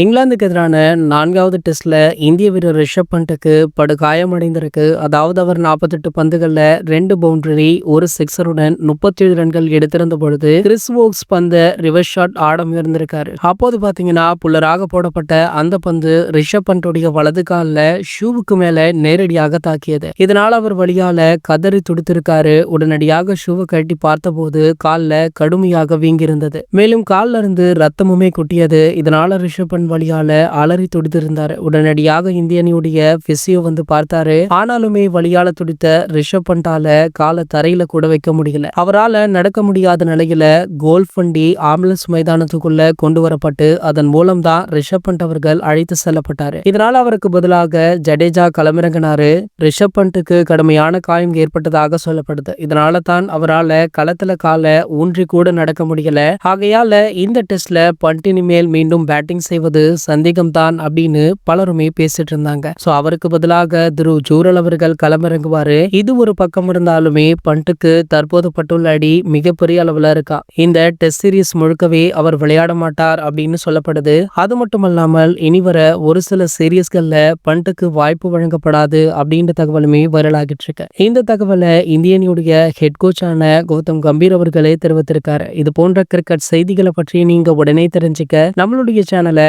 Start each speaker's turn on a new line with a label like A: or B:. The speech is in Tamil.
A: இங்கிலாந்துக்கு எதிரான நான்காவது டெஸ்ட்ல இந்திய வீரர் ரிஷப் பண்ட்டுக்கு படு காயமடைந்திருக்கு. அதாவது அவர் நாற்பத்தெட்டு பந்துகளில் ரெண்டு பவுண்டரி ஒரு சிக்ஸருடன் முப்பத்தி ஏழு ரன்கள் எடுத்திருந்த பொழுது கிறிஸ் வோக்ஸ் பந்த ரிவர்ஸ் ஷாட் ஆட முயர்ந்திருக்காரு அப்போது பார்த்தீங்கன்னா புல்லராக போடப்பட்ட அந்த பந்து ரிஷப் பண்ட்டுடைய வலது காலில் ஷூவுக்கு மேல நேரடியாக தாக்கியது. இதனால் அவர் வழியால கதறி துடித்திருக்காரு. உடனடியாக ஷூவை கட்டி பார்த்தபோது காலில் கடுமையாக வீங்கியிருந்தது. மேலும் காலில் இருந்து ரத்தமுமே கொட்டியது. இதனால ரிஷப் பண்ட் வழியால அலறி துடித்திருந்தார். உடனடியாக இந்திய அணியுடைய பிசியோ வந்து பார்த்தாரு. ஆனாலுமே வழியால துடித்த ரிஷப் பண்டால காலை தரையில கூட வைக்க முடியல. அவரால் நடக்க முடியாத நிலையில கோல்ஃப் வண்டி ஆம்புலன்ஸ் மைதானத்துக்குள்ள கொண்டு வரப்பட்டு அதன் மூலம் தான் ரிஷப் பண்ட் அவர்கள் அழைத்து செல்லப்பட்டாரு. இதனால் அவருக்கு பதிலாக ஜடேஜா களமிறங்கினாரு. ரிஷப் பண்ட்டுக்கு கடுமையான காயம் ஏற்பட்டதாக சொல்லப்படுது. இதனால தான் அவரால் களத்துல காலை ஊன்றி கூட நடக்க முடியல. ஆகையால இந்த டெஸ்ட்ல பண்டினி மேல் மீண்டும் பேட்டிங் செய்வது சந்தேகம் தான் அப்படின்னு பலருமே பேசிட்டு இருந்தாங்க. சோ அவருக்கு பதிலாக திரு ஜூரல் அவர்கள் களமிறங்குவாரு. இது ஒரு பக்கம் இருந்தாலுமே பண்ட்டுக்கு தற்போது பட்டுள்ள அடி மிகப்பெரிய அளவுல இருக்கா. இந்த டெஸ்ட் சீரீஸ் முழுக்கவே அவர் விளையாட மாட்டார் அப்படின்னு சொல்லப்படுது. அது மட்டுமல்லாமல் இனி வர ஒரு சில சீரியஸ்கள்ல பண்ட்டுக்கு வாய்ப்பு வழங்கப்படாது அப்படின்ற தகவலுமே வைரலாகிட்டு இருக்கு. இந்த தகவலை இந்தியனுடைய ஹெட் கோச்சான கௌதம் கம்பீர் அவர்களே தெரிவித்திருக்காரு. இது போன்ற கிரிக்கெட் செய்திகளை பற்றி நீங்க உடனே தெரிஞ்சுக்க நம்மளுடைய சேனலை